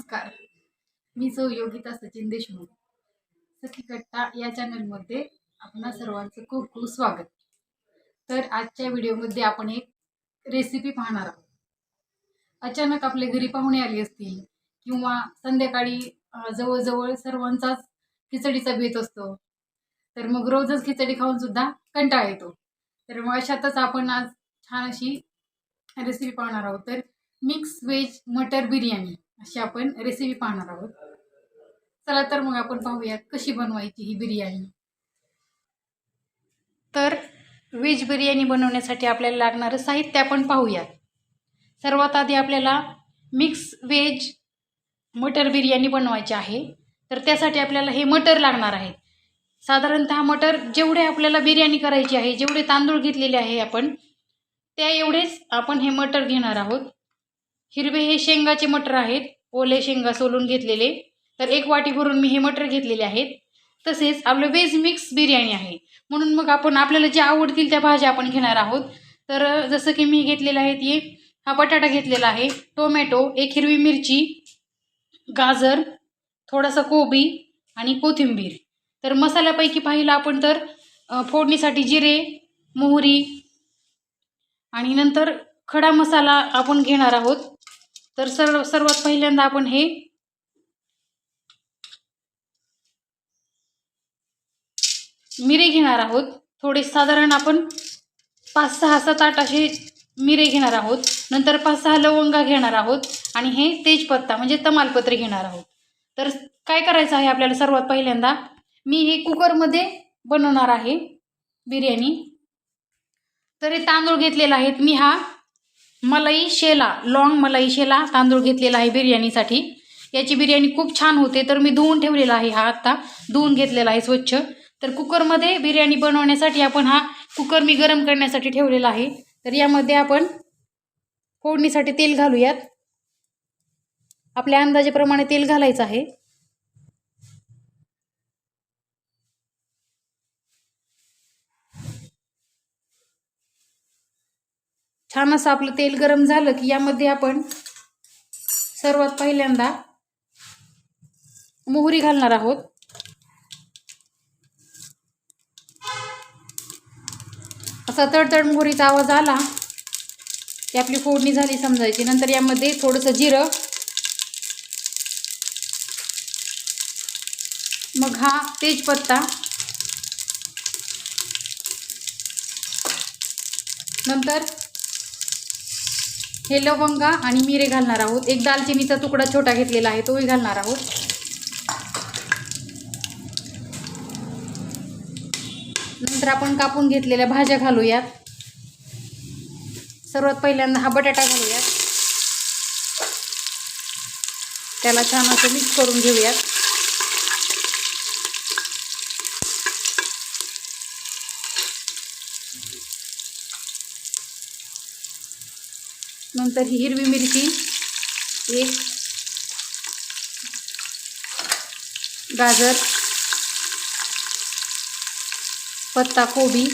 नमस्कार. मी सौ योगिता सचिन देशमुख सखी कट्टा या चॅनलमध्ये आपणा सर्वांचं खूप खूप स्वागत. तर आजच्या व्हिडिओमध्ये आपण एक रेसिपी पाहणार आहोत. अचानक आपले घरी पाहुणे आले असतील किंवा संध्याकाळी जवळजवळ सर्वांचाच खिचडीचा बेत असतो तर मग रोजच खिचडी खाऊन सुद्धा कंटाळा येतो. तर मग अशातच आपण आज छान अशी रेसिपी पाहणार आहोत. तर मिक्स व्हेज मटर बिर्याणी. अशी आपण रेसिपी पाहणार आहोत. चला तर मग आपण पाहूयात कशी बनवायची ही बिर्याणी. तर व्हेज बिर्याणी बनवण्यासाठी आपल्याला लागणारं साहित्य आपण पाहूयात. सर्वात आधी आपल्याला मिक्स व्हेज मटर बिर्याणी बनवायची आहे. तर त्यासाठी आपल्याला हे मटर लागणार आहेत साधारणतः मटर जेवढे आपल्याला बिर्याणी करायची आहे जेवढे तांदूळ घेतलेले आहे आपण त्या एवढेच आपण हे मटर घेणार आहोत. हिरवे हे शेंगाचे मटर आहेत. ओले शेंगा सोलून घेतलेले. तर एक वाटी भरून मी हे मटर घेतलेले आहेत. तसेच आपलं व्हेज मिक्स बिर्याणी आहे. म्हणून मग आपण आपल्याला ज्या आवडतील त्या भाज्या आपण घेणार आहोत. तर जसं की मी घेतलेलं आहे ते हा बटाटा घेतलेला आहे टोमॅटो एक हिरवी मिरची गाजर थोडासा कोबी आणि कोथिंबीर. तर मसाल्यापैकी पाहिलं आपण तर फोडणीसाठी जिरे मोहरी आणि नंतर खडा मसाला आपण घेणार आहोत. तर सर्व सर्वात पहिल्यांदा आपण हे मिरे घेणार आहोत. थोडे साधारण आपण पाच सहा सात आठ असे मिरे घेणार आहोत. नंतर पाच सहा लवंगा घेणार आहोत आणि हे तेजपत्ता म्हणजे तमालपत्र घेणार आहोत. तर काय करायचं आहे आपल्याला सर्वात पहिल्यांदा? मी हे कुकरमध्ये बनवणार आहे बिर्याणी. तर हे तांदूळ घेतलेला आहेत मी हा मलाई शेला लॉन्ग मलाई शेला तांदूळ घेतलेला आहे बिर्याणीसाठी. याची बिर्याणी खूप छान होते तर मी धुवून ठेवलेला आहे हा आत्ता. धुवून घेतलेला आहे स्वच्छ. तर कुकरमध्ये बिर्याणी बनवण्यासाठी आपण हा कुकर मी गरम करण्यासाठी ठेवलेला आहे. तर यामध्ये आपण फोडणीसाठी तेल घालूयात. आपल्या अंदाजेप्रमाणे तेल घालायचं आहे. छान असं आपलं तेल गरम झालं की यामध्ये आपण सर्वात पहिल्यांदा मोहरी घालणार आहोत. असा तडतड मोहरीचा आवाज आला की आपली फोडणी झाली समजायची. नंतर यामध्ये थोडंसं जिरं. मग हा तेजपत्ता. नंतर हे लवंगा आणि मिरे घालणार आहोत. एक दालचिनीचा तुकडा छोटा घेतलेला आहे तोही घालणार आहोत. नंतर आपण कापून घेतलेल्या भाज्या घालूयात. सर्वात पहिल्यांदा हा बटाटा घालूयात. त्याला छान असं मिक्स करून घेऊयात. नंतर ही हिरवी मिरची एक गाजर पत्ता कोबी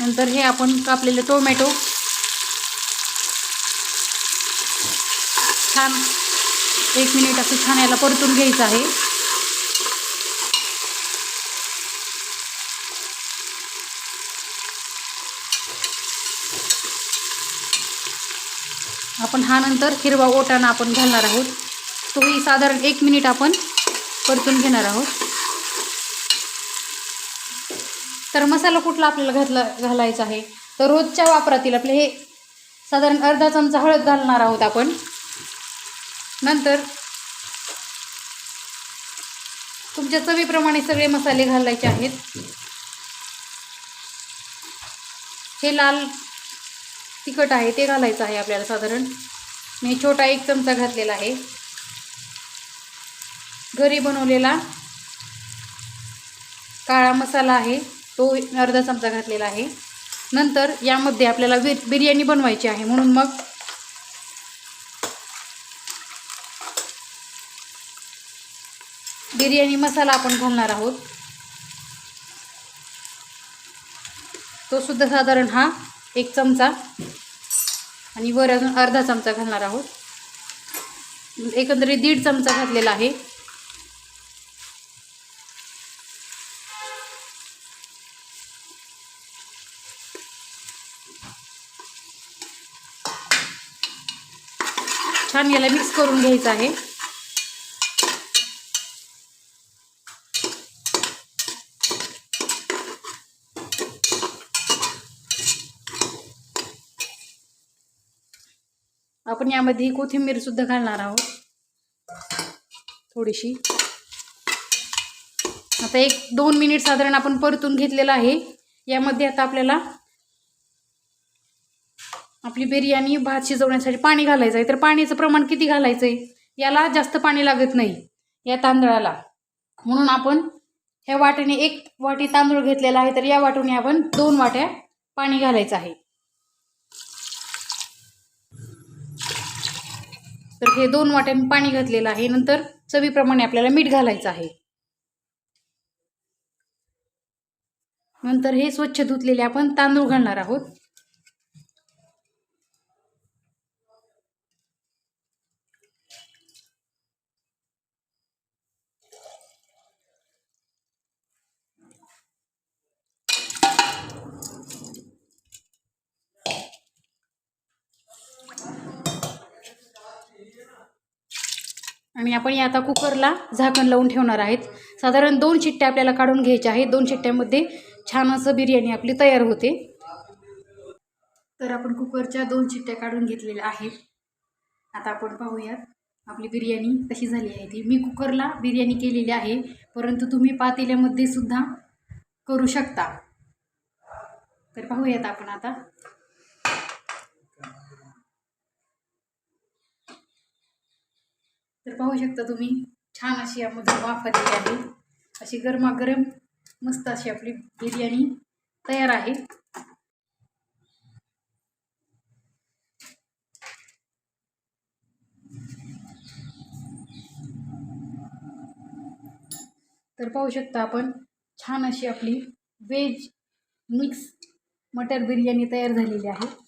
नंतर हे आपण कापलेले टोमॅटो. छान एक मिनिट असं छान याला परतून घ्यायचं आहे. आपण हा नंतर हिरवा ओटाणा आपण घालणार आहोत. तोही साधारण एक मिनिट आपण परतून घेणार आहोत. तर मसाला कुठला आपल्याला घातला घालायचा आहे? तर रोजच्या वापरातील आपले हे साधारण अर्धा चमचा हळद घालणार आहोत आपण. नंतर तुमच्या चवीप्रमाणे सगळे मसाले घालायचे आहेत. हे लाल तिखट आहे ते घालायचं आहे आपल्याला साधारण. मी छोटा एक चमचा घातलेला आहे. घरी बनवलेला काळा मसाला आहे तो अर्धा चमचा घातलेला आहे. नंतर यामध्ये आपल्याला बिर बिर्याणी बनवायची आहे म्हणून मग बिर्याणी मसाला आपण घालणार आहोत. तो सुद्धा साधारण हा एक चमचा. आणि वर अजून अर्धा चमचा घालणार आहोत. एकंदरीत दीड चमचा घातलेला आहे. छान याला मिक्स करून घ्यायचं आहे. आपण यामध्ये कोथिंबीर सुद्धा घालणार आहोत. थोडीशी. आता एक दोन मिनिट साधारण आपण परतून घेतलेलं आहे. यामध्ये आता आपल्याला आपली बिर्याणी भात शिजवण्यासाठी पाणी घालायचं आहे. तर पाण्याचं प्रमाण किती घालायचं आहे याला जास्त पाणी लागत नाही या तांदळाला. म्हणून आपण ह्या वाटीने एक वाटी तांदूळ घेतलेला आहे. तर या वाटीने आपण दोन वाट्या पाणी घालायचं आहे. तर हे दोन वाट्या मी पाणी घातलेलं आहे. नंतर चवीप्रमाणे आपल्याला मीठ घालायचं आहे. नंतर हे स्वच्छ धुतलेले आपण तांदूळ घालणार आहोत. आणि आपण या आता कुकरला झाकण लावून ठेवणार आहेत. साधारण दोन चिट्ट्या आपल्याला काढून घ्यायच्या आहेत. दोन चिट्ट्यामध्ये छान असं बिर्याणी आपली तयार होते. तर आपण कुकरच्या दोन चिट्ट्या काढून घेतलेल्या आहेत. आता आपण पाहूयात आपली बिर्याणी कशी झाली आहे ती. मी कुकरला बिर्याणी केलेली आहे परंतु तुम्ही पातेल्यामध्ये सुद्धा करू शकता. तर पाहूयात आपण आता. तर पाहू शकता तुम्ही छान अशी यामध्ये वाफ आलेली आहे. अशी गरमागरम मस्त अशी आपली बिर्याणी तयार आहे. तर पाहू शकता आपण छान अशी आपली व्हेज मिक्स मटर बिर्याणी तयार झालेली आहे.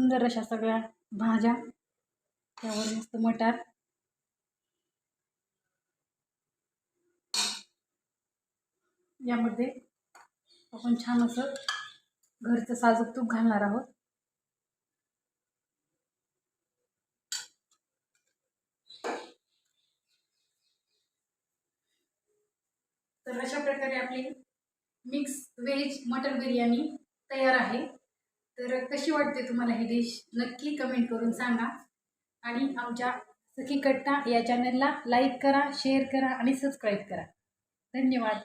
सुंदर अशा सगळ्या भाज्या. त्यावर मस्त मटार. यामध्ये आपण छान असं घरचं साजूक तूप घालणार आहोत. तर अशा प्रकारे आपली मिक्स व्हेज मटर बिर्याणी तयार आहे. तर कशी वाटते तुम्हाला ही डिश नक्की कमेंट करून सांगा. आणि आमच्या सखी कट्टा या चॅनलला लाईक करा शेअर करा आणि सबस्क्राईब करा. धन्यवाद.